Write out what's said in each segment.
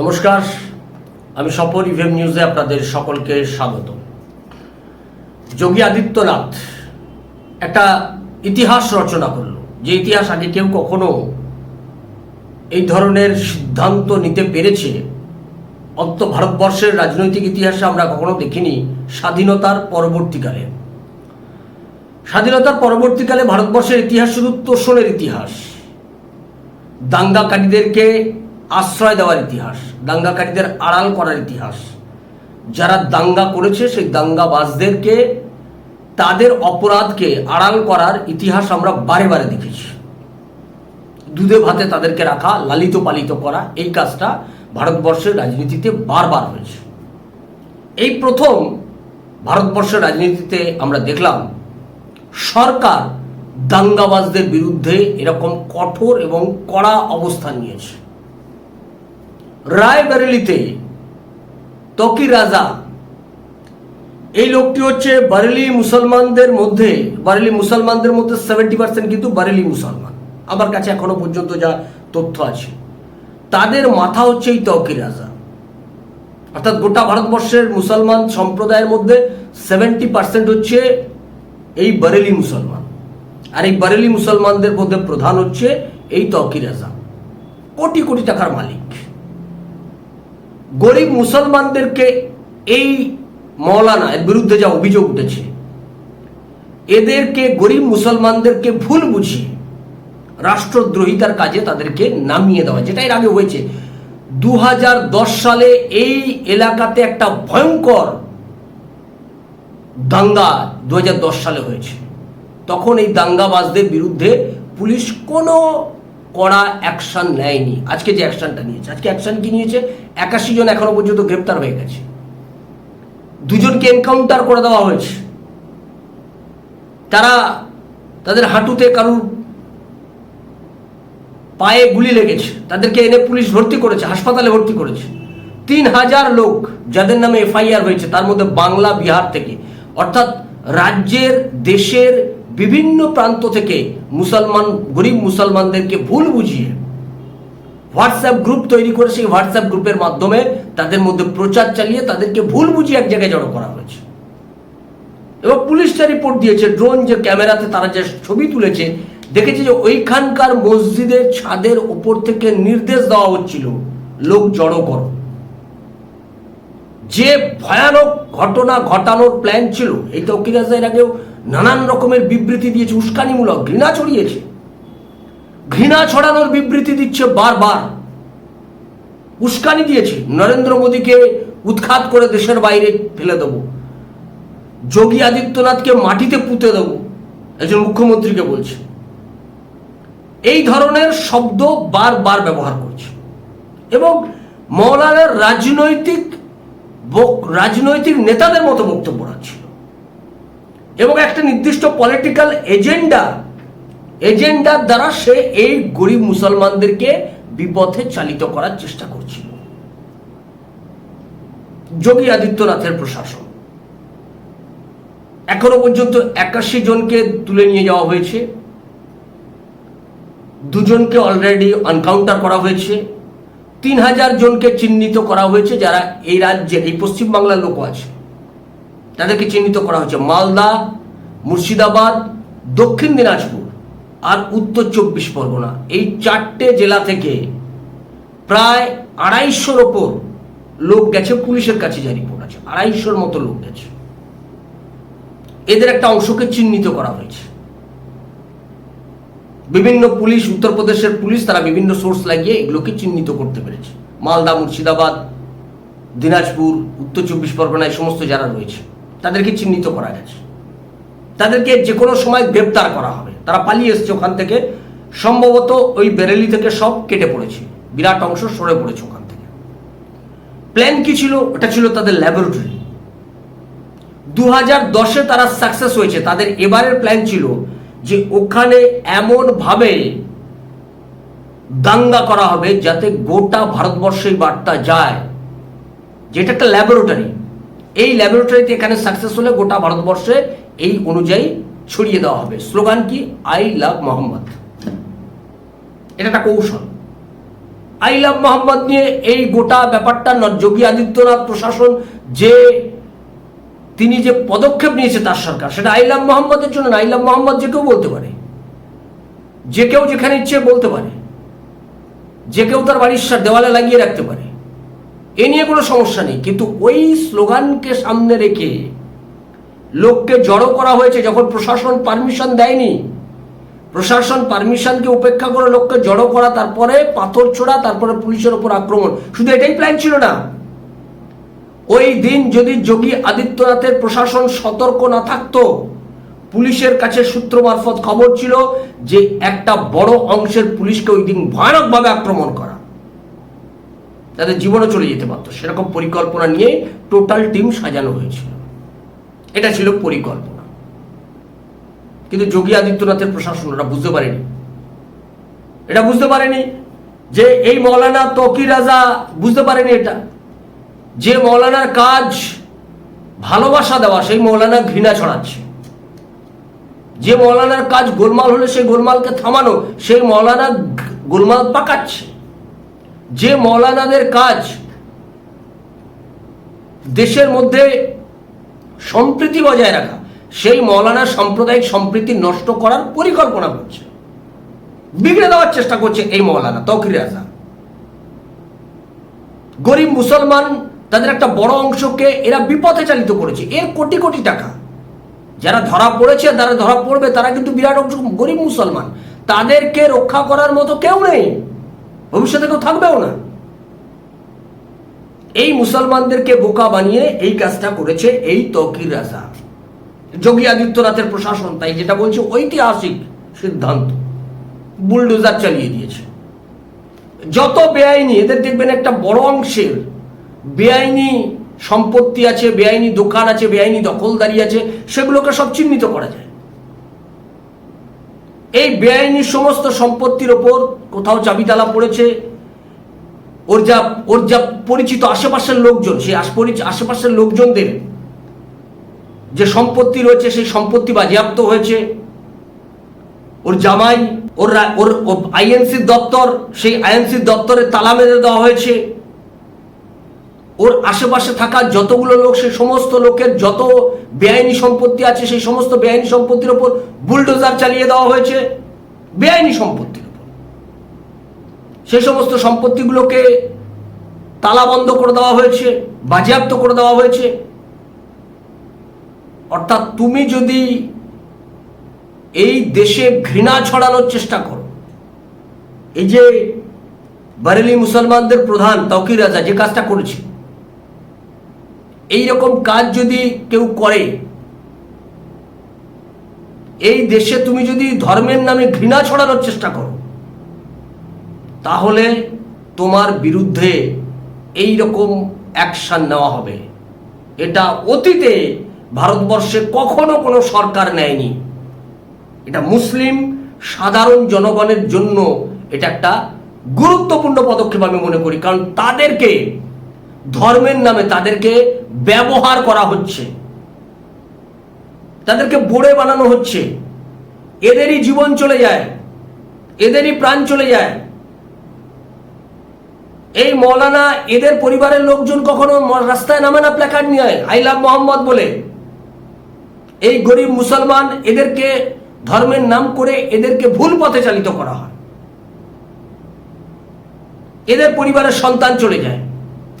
নমস্কার, আমি সফর ইভেম নিউজে আপনাদের সকলকে স্বাগত যোগী আদিত্যনাথ একটা ইতিহাস রচনা করল। যে ইতিহাস আগে কেউ কখনো এই ধরনের সিদ্ধান্ত নিতে পেরেছে, অন্ত ভারতবর্ষের রাজনৈতিক ইতিহাসে আমরা কখনো দেখিনি স্বাধীনতার পরবর্তীকালে। স্বাধীনতার পরবর্তীকালে ভারতবর্ষের ইতিহাস শুধু তোষণের ইতিহাস। দাঙ্গাকারীদেরকে আশ্রয় দেওয়ার ইতিহাস, দাঙ্গাকারীদের আড়াল করার ইতিহাস। যারা দাঙ্গা করেছে, সেই দাঙ্গাবাজদেরকে, তাদের অপরাধকে আড়াল করার ইতিহাস আমরা বারে বারে দেখেছি। দুধে ভাতে তাদেরকে রাখা, লালিত পালিত করা, এই কাজটা ভারতবর্ষের রাজনীতিতে বারবার হয়েছে। এই প্রথম ভারতবর্ষের রাজনীতিতে আমরা দেখলাম, সরকার দাঙ্গাবাজদের বিরুদ্ধে এরকম কঠোর এবং কড়া অবস্থান নিয়েছে। রায়বেরেলিতে তকি রাজা। এই লোকটি হচ্ছে বারেলি মুসলমানদের মধ্যে, বারেলি মুসলমানদের মধ্যে সেভেন্টি পার্সেন্ট কিন্তু বারেলি মুসলমান। আমার কাছে এখনও পর্যন্ত যা তথ্য আছে। তাদের মাথা হচ্ছে এই তকি রাজা। অর্থাৎ গোটা ভারতবর্ষের মুসলমান সম্প্রদায়ের মধ্যে সেভেন্টি পার্সেন্ট হচ্ছে এই বারেলি মুসলমান। আর এই বারেলি মুসলমানদের মধ্যে প্রধান হচ্ছে এই তকি রাজা। কোটি কোটি টাকার মালিক। গরিব মুসলমানদেরকে এই মৌলানা এর বিরুদ্ধে যা অভিযোগ উঠেছে, এদেরকে গরিব মুসলমানদেরকে ভুল বুঝিয়ে রাষ্ট্রদ্রোহিতার কাজে তাদেরকে নামিয়ে দেওয়া যেটা এর আগে হয়েছে। দু হাজার দশ সালে এই এলাকাতে একটা ভয়ঙ্কর দাঙ্গা দু হাজার দশ সালে হয়েছে। তখন এই দাঙ্গাবাজদের বিরুদ্ধে পুলিশ কোনো কড়া অ্যাকশন নেয়নি। আজকে যে অ্যাকশনটা নিয়েছে। আজকে অ্যাকশন কি নিয়েছে? একাশি জন এখনও পর্যন্ত গ্রেপ্তার হয়ে গেছে। দুজনকে এনকাউন্টার করে দেওয়া হয়েছে। তারা তাদের হাঁটুতে কারুর পায়ে গুলি লেগেছে। তাদেরকে এনে পুলিশ ভর্তি করেছে, হাসপাতালে ভর্তি করেছে। তিন হাজার লোক যাদের নামে এফআইআর হয়েছে, তার মধ্যে বাংলা, বিহার থেকে। অর্থাৎ রাজ্যের, দেশের বিভিন্ন প্রান্ত থেকে মুসলমান, গরিব মুসলমানদেরকে ভুল বুঝিয়ে হোয়াটসঅ্যাপ গ্রুপ তৈরি করে সেই হোয়াটসঅ্যাপ গ্রুপের মাধ্যমে তাদের মধ্যে প্রচার চালিয়ে তাদেরকে ভুল বুঝিয়ে এক জায়গায় জড়ো করা হয়েছে। এবং পুলিশটা রিপোর্ট দিয়েছে ড্রোন যে ক্যামেরাতে তারা যে ছবি তুলেছে, দেখেছে যে ওইখানকার মসজিদের ছাদের ওপর থেকে নির্দেশ দেওয়া হচ্ছিল, লোক জড়ো করো। যে ভয়ানক ঘটনা, ঘটানোর প্ল্যান ছিল, এই তৌকিরাজ এর আগেও নানান রকমের বিবৃতি দিয়েছে, উস্কানিমূলক, ঘৃণা ছড়িয়েছে। ঘৃণা ছড়ানোর বিবৃতি দিচ্ছে বারবার। উস্কানি দিয়েছে, নরেন্দ্র মোদীকে উৎখাত করে দেশের বাইরে ফেলে দেবো। যোগী আদিত্যনাথকে মাটিতে পুঁতে দেবো, একজন মুখ্যমন্ত্রীকে বলছে। এই ধরনের শব্দ বারবার ব্যবহার করছে। এবং মৌলানার রাজনৈতিক রাজনৈতিক নেতাদের মতো বক্তব্য রাখছিল এবং একটা নির্দিষ্ট পলিটিক্যাল এজেন্ডা এজেন্ডার দ্বারা সে এই গরিব মুসলমানদেরকে বিপথে চালিত করার চেষ্টা করছিল। যোগী আদিত্যনাথের প্রশাসন। এখনও পর্যন্ত একাশি জনকে তুলে নিয়ে যাওয়া হয়েছে। দুজনকে অলরেডি এনকাউন্টার করা হয়েছে। তিন হাজার জনকে চিহ্নিত করা হয়েছে যারা এই রাজ্যের এই পশ্চিমবাংলার লোক আছে। তাদেরকে চিহ্নিত করা হয়েছে মালদা, মুর্শিদাবাদ, দক্ষিণ দিনাজপুর আর উত্তর চব্বিশ পরগনা। এই চারটে জেলা থেকে প্রায় আড়াইশোর ওপর লোক গেছে, পুলিশের কাছে যা রিপোর্ট আছে, আড়াইশোর মতো লোক গেছে। এদের একটা অংশকে চিহ্নিত করা হয়েছে। বিভিন্ন পুলিশ, উত্তরপ্রদেশের পুলিশ, তারা বিভিন্ন সোর্স লাগিয়ে এগুলোকে চিহ্নিত করতে পেরেছে। মালদা, মুর্শিদাবাদ, দিনাজপুর, উত্তর চব্বিশ পরগনা এই সমস্ত যারা রয়েছে। তাদেরকে চিহ্নিত করা গেছে। তাদেরকে যে কোনো সময় গ্রেপ্তার করা হবে। তারা পালিয়ে এসছে ওখান থেকে। সম্ভবত ওই বেরেলি থেকে সব কেটে পড়েছে। বিরাট অংশ সরে পড়েছে ওখান থেকে। প্ল্যান কি ছিল? ওটা ছিল তাদের ল্যাবরেটরি। দু হাজার দশে তারা সাকসেস হয়েছে। তাদের এবারের প্ল্যান ছিল যে ওখানে এমন ভাবে দাঙ্গা করা হবে যাতে গোটা ভারতবর্ষে বার্তা যায়। যেটা একটা ল্যাবরেটরি। এই ল্যাবরেটরিতে এখানে সাকসেস হলে গোটা ভারতবর্ষে এই অনুযায়ী ছড়িয়ে দেওয়া হবে। স্লোগান কি? আই লাভ মোহাম্মদ এটা একটা কৌশল। আই লাভ মোহাম্মদ নিয়ে এই গোটা ব্যাপারটা যোগী আদিত্যনাথ প্রশাসন যে তিনি যে পদক্ষেপ নিয়েছে তার সরকার, সেটা আই লাভ মোহাম্মদের জন্য না। আই লাভ মোহাম্মদ যে কেউ বলতে পারে। যে কেউ যেখানে ইচ্ছে বলতে পারে। যে কেউ তার বাড়ির দেওয়ালে লাগিয়ে রাখতে পারে। এ নিয়ে কোনো সমস্যা নেই। কিন্তু ওই স্লোগানকে সামনে রেখে লোককে জড়ো করা হয়েছে যখন প্রশাসন পারমিশন দেয়নি, প্রশাসন পারমিশনকে উপেক্ষা করে লোককে জড়ো করা, তারপরে পাথর ছোড়া, তারপরে পুলিশের ওপর আক্রমণ। শুধু এটাই প্ল্যান ছিল না। ওই দিন যদি যোগী আদিত্যনাথের প্রশাসন সতর্ক না থাকতো, পুলিশের কাছে সূত্র মারফত খবর ছিল যে একটা বড় অংশের পুলিশকে ওই দিন ভয়ানকভাবে আক্রমণ করা। তাদের জীবনও চলে যেতে পারতো সেরকম পরিকল্পনা নিয়ে টোটাল টিম সাজানো হয়েছিল। এটা ছিল পরিকল্পনা। কিন্তু যোগী আদিত্যনাথের প্রশাসন ওরা বুঝতে পারেনি। এটা বুঝতে পারেনি যে এই মৌলানা তকি রাজা বুঝতে পারেনি এটা। যে মৌলানার কাজ ভালোবাসা দেওয়া, সেই মৌলানা ঘৃণা ছড়াচ্ছে। যে মৌলানার কাজ গোলমাল হলে সেই গোলমালকে থামানো, সেই মৌলানা গোলমাল পাকাচ্ছে। যে মৌলানাদের কাজ দেশের মধ্যে সম্প্রীতি বজায় রাখা, সেই মৌলানা সাম্প্রদায়িক সম্প্রীতি নষ্ট করার পরিকল্পনা করছে। বিগড়ে দেওয়ার চেষ্টা করছে এই মৌলানা তৌকির রাজা গরিব মুসলমান, তাদের একটা বড় অংশকে এরা বিপথে চালিত করেছে। এর কোটি কোটি টাকা। যারা ধরা পড়েছে, যারা ধরা পড়বে, তারা কিন্তু বিরাট অংশ গরিব মুসলমান। তাদেরকে রক্ষা করার মতো কেউ নেই। ভবিষ্যতে কেউ থাকবেও না। এই মুসলমানদেরকে বোকা বানিয়ে এই কাজটা করেছে এই তকির রাজা। যোগী আদিত্যনাথের প্রশাসন, তাই যেটা বলছে ঐতিহাসিক সিদ্ধান্ত। বুলডোজার চালিয়ে দিয়েছে। যত বেআইনি, এদের দেখবেন একটা বড় অংশের বেআইনি সম্পত্তি আছে, বেআইনি দোকান আছে, বেআইনি দখলদারি আছে, সেগুলোকে সব চিহ্নিত করা যায়। এই বেআইনি সমস্ত সম্পত্তির ওপর কোথাও চাবিতালা পড়েছে। ওর যা ওর যা পরিচিত আশেপাশের লোকজন, সেই আশেপাশের লোকজনদের যে সম্পত্তি রয়েছে, সেই সম্পত্তি বাজেয়াপ্ত হয়েছে। ওর জামাই, ওর ওর আইএনসির দপ্তর, সেই আইএনসির দপ্তরে তালা মেরে দেওয়া হয়েছে। ওর আশেপাশে থাকা যতগুলো লোক, সেই সমস্ত লোকের যত বেআইনি সম্পত্তি আছে, সেই সমস্ত বেআইনি সম্পত্তির ওপর বুলডোজার চালিয়ে দেওয়া হয়েছে বেআইনি সম্পত্তির উপর সেই সমস্ত সম্পত্তিগুলোকে তালা বন্ধ করে দেওয়া হয়েছে, বাজেয়াপ্ত করে দেওয়া হয়েছে। অর্থাৎ তুমি যদি এই দেশে ঘৃণা ছড়ানোর চেষ্টা করো, এই যে বারেলি মুসলমানদের প্রধান তকির রাজা যে কাজটা করেছে এই রকম কাজ যদি কেউ করে, এই দেশে তুমি যদি ধর্মের নামে ঘৃণা ছড়ানোর চেষ্টা করো, তাহলে তোমার বিরুদ্ধে এই রকম অ্যাকশন নেওয়া হবে। এটা অতীতে ভারতবর্ষে কখনো কোনো সরকার নেয়নি। এটা মুসলিম সাধারণ জনগণের জন্য এটা একটা গুরুত্বপূর্ণ পদক্ষেপ আমি মনে করি, কারণ তাদেরকে ধর্মের নামে তাদেরকে ব্যবহার করা হচ্ছে। তাদেরকে বোড়ে বানানো হচ্ছে। এদেরই জীবন চলে যায়। এদেরই প্রাণ চলে যায়। এই মৌলানা এদের পরিবারের লোকজন কখনো রাস্তায় নামে না প্ল্যাকার্ড নিয়ে আই লাভ মোহাম্মদ বলে। এই গরিব মুসলমান এদেরকে ধর্মের নাম করে এদেরকে ভুল পথে চালিত করা হয়। এদের পরিবারের সন্তান চলে যায়।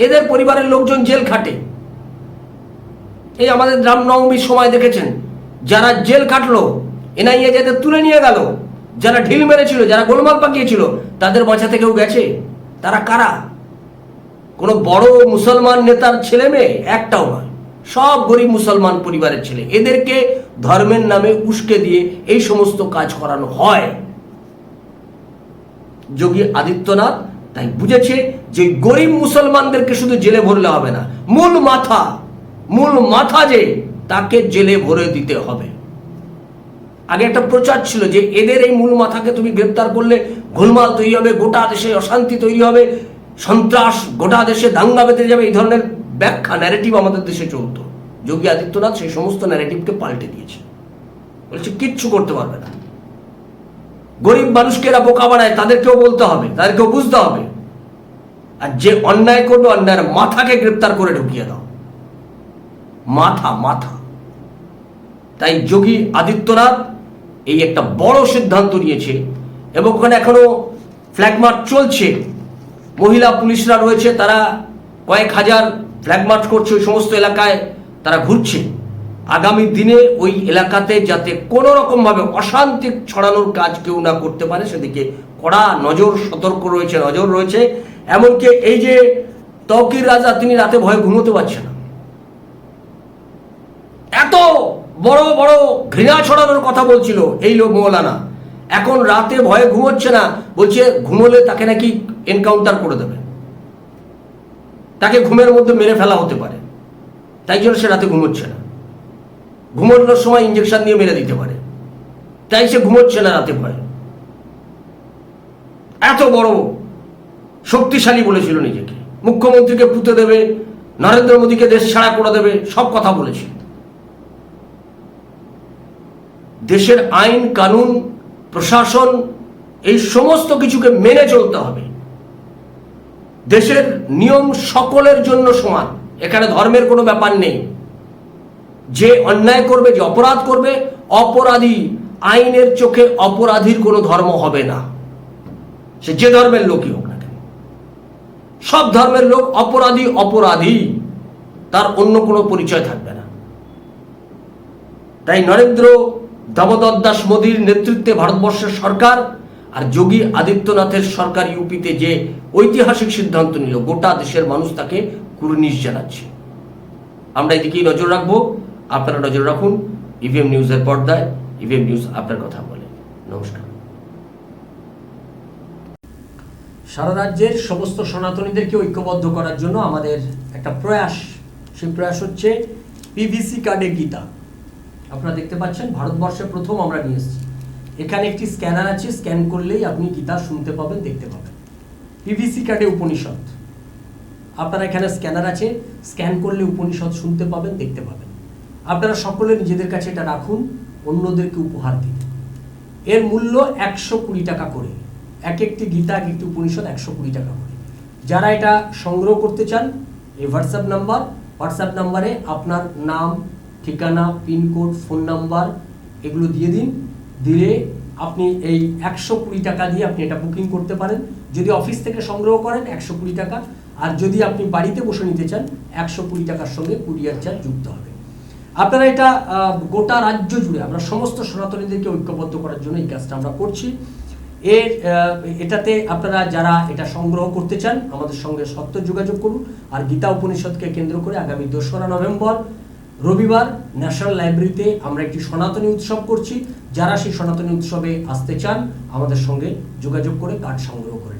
এদের পরিবারের লোকজন জেল খাটে। এই আমাদের রামনবমীর সময় দেখেছেন, যারা জেল কাটলো এনআইএ যাদের তুলে নিয়ে গেল, যারা ঢিল মেরেছিল, যারা গোলমাল পাকিয়েছিল, তাদের বাঁচাতে কেউ গেছে? তারা কারা? কোনো বড় মুসলমান নেতার ছেলে মেয়ে? একটাও নয়। সব গরিব মুসলমান পরিবারের ছেলে। এদেরকে ধর্মের নামে উস্কে দিয়ে এই সমস্ত কাজ করানো হয়। যোগী আদিত্যনাথ তাই বুঝেছে যে গরিব মুসলমানদেরকে শুধু জেলে ভরলে হবে না, মূল মাথা মূল মাথা যে তাকে জেলে ভরে দিতে হবে। আগে একটা প্রচার ছিল যে এদের এই মূল মাথাকে তুমি গ্রেপ্তার করলে গোলমাল তৈরি হবে, গোটা দেশে অশান্তি তৈরি হবে, সন্ত্রাস গোটা দেশে দাঙ্গা বেঁধে যাবে, এই ধরনের ব্যাখ্যা ন্যারেটিভ আমাদের দেশে চলতো। যোগী আদিত্যনাথ সেই সমস্ত ন্যারেটিভকে পাল্টে দিয়েছে। বলছে কিচ্ছু করতে পারবে না। গরিব মানুষকে এরা বোকা বানায়, তাদেরকেও বলতে হবে, তাদেরকেও বুঝতে হবে। আর যে অন্যায় করবে, অন্যায়ের মাথাকে গ্রেপ্তার করে ঢুকিয়ে দাও। মাথা মাথা। তাই যোগী আদিত্যনাথ এই একটা বড় সিদ্ধান্ত নিয়েছে এবং ওখানে এখনও ফ্ল্যাগ মার্চ চলছে। মহিলা পুলিশরা রয়েছে, তারা কয়েক হাজার ফ্ল্যাগ মার্চ করছে, ওই সমস্ত এলাকায় তারা ঘুরছে। আগামী দিনে ওই এলাকাতে যাতে কোনো রকমভাবে অশান্তি ছড়ানোর কাজ কেউ না করতে পারে, সেদিকে কড়া নজর, সতর্ক রয়েছে, নজর রয়েছে। এমনকি এই যে তকির রাজা, তিনি রাতে ভয়ে ঘুমোতে পারছেন না। এত বড় বড় ঘৃণা ছড়ানোর কথা বলছিল এই লোক মৌলানা। এখন রাতে ভয়ে ঘুমোচ্ছে না, বলছে ঘুমোলে তাকে নাকি এনকাউন্টার করে দেবে। তাকে ঘুমের মধ্যে মেরে ফেলা হতে পারে। তাই জন্য সে রাতে ঘুমোচ্ছে না। ঘুমোনোর সময় ইঞ্জেকশন দিয়ে মেরে দিতে পারে। তাই সে ঘুমোচ্ছে না রাতে ভয়ে। এত বড় শক্তিশালী বলেছিল নিজেকে। মুখ্যমন্ত্রীকে পুঁতে দেবে, নরেন্দ্র মোদীকে দেশ ছাড়া করে দেবে, সব কথা বলেছিল দেশের আইন, কানুন, প্রশাসন, এই সমস্ত কিছুকে মেনে চলতে হবে। দেশের নিয়ম সকলের জন্য সমান। এখানে ধর্মের কোনো ব্যাপার নেই। যে অন্যায় করবে, যে অপরাধ করবে, অপরাধী আইনের চোখে অপরাধীর কোনো ধর্ম হবে না। সে যে ধর্মের লোকই হোক না কেন। সব ধর্মের লোক অপরাধী অপরাধী, তার অন্য কোনো পরিচয় থাকবে না। তাই নরেন্দ্র দামোদর দাস মোদীর নেতৃত্বে ভারতবর্ষের সরকার আর যোগী আদিত্যনাথের সরকার ইউপিতে যে ঐতিহাসিক সিদ্ধান্ত নিল, গোটা দেশের মানুষ তাকে কুর্নিশ জানাচ্ছে। আমরা এদিকেই নজর রাখব। আপনারা নজর রাখুন ইভিএম নিউজের পর্দায় ইভিএম নিউজ আপনার কথা বলে। নমস্কার। সারা রাজ্যের সমস্ত সনাতনীদেরকে ঐক্যবদ্ধ করার জন্য আমাদের একটা প্রয়াস। সেই প্রয়াস হচ্ছে পিভিসি কার্ডে গীতা। আপনারা দেখতে পাচ্ছেন, ভারতবর্ষে প্রথম আমরা নিয়ে এসেছি। এখানে একটি স্ক্যানার আছে, স্ক্যান করলেই আপনি গীতা শুনতে পাবেন, দেখতে পাবেন। পিভিসি কার্ডে উপনিষদ। আপনারা এখানে স্ক্যানার আছে, স্ক্যান করলে উপনিষদ শুনতে পাবেন, দেখতে পাবেন। আপনারা সকলে নিজেদের কাছে এটা রাখুন, অন্যদেরকে উপহার দিন। এর মূল্য একশো কুড়ি টাকা করে। এক একটি গীতা, এক একটি উপনিষদ একশো কুড়ি টাকা করে। যারা এটা সংগ্রহ করতে চান, এই হোয়াটসঅ্যাপ নাম্বার হোয়াটসঅ্যাপ নাম্বারে আপনার নাম, ঠিকানা পিনকোড ফোন নাম্বার এগুলো দিয়ে দিন। দিলে আপনি এই একশো কুড়ি টাকা দিয়ে আপনি এটা বুকিং করতে পারেন। যদি অফিস থেকে সংগ্রহ করেন, একশো কুড়ি টাকা। আর যদি আপনি বাড়িতে বসে নিতে চান, একশো কুড়ি টাকার সঙ্গে কুরিয়ার চার্জ যুক্ত হবে। আপনারা এটা গোটা রাজ্য জুড়ে, আমরা সমস্ত সনাতনীদেরকে ঐক্যবদ্ধ করার জন্য এই কাজটা আমরা করছি। এর এটাতে আপনারা যারা এটা সংগ্রহ করতে চান, আমাদের সঙ্গে সত্য যোগাযোগ করুন। আর গীতা উপনিষদকে কেন্দ্র করে আগামী দোসরা নভেম্বর, রবিবার ন্যাশনাল লাইব্রেরিতে আমরা একটি সনাতনী উৎসব করছি। যারা সেই সনাতনী উৎসবে আসতে চান, আমাদের সঙ্গে যোগাযোগ করে কার্ড সংগ্রহ করে।